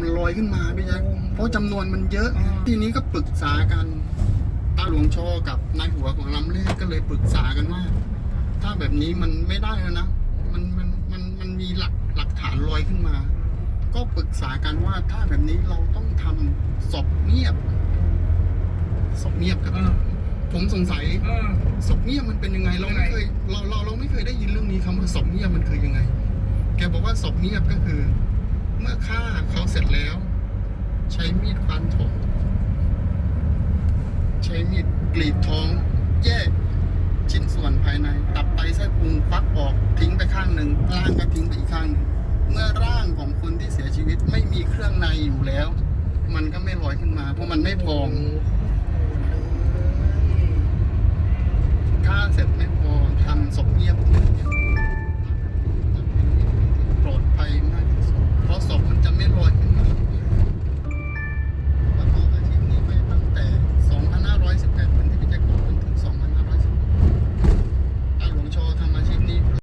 มันลอยขึ้นมาพี่แจ๊คเพราะจำนวนมันเยอะ ทีนี้ก็ปรึกษากันตาหลวงชอกับนายหัวของลำเล่ก็เลยปรึกษากันว่า ถ้าแบบนี้มันไม่ได้แล้วนะมันมันมันมันมีหลักหลักฐานลอยขึ้นมา ก็ปรึกษากันว่าถ้าแบบนี้เราต้องทำศพเงียบศพเงียบครับเออผมสงสัยเออศพเงียบมันเป็นยังไงเราไม่เคยเราเราเราไม่เคยได้ยินเรื่องนี้คำว่าศพเงียบมันคือยังไง แกบอกว่าศพเงียบก็คือเมื่อฆ่า เสร็จแล้ว ใช้มีดฟันถงใช้มีดกรีดท้อง แยกชิ้นส่วนภายใน ตับไตไส้พุงฟักออกทิ้งไปข้างหนึ่งร่างก็ทิ้งไปอีกข้างหนึ่งเมื่อร่างของคนที่เสียชีวิตไม่มีเครื่องในอยู่แล้ว มันก็ไม่ลอยขึ้นมา เพราะมันไม่พอง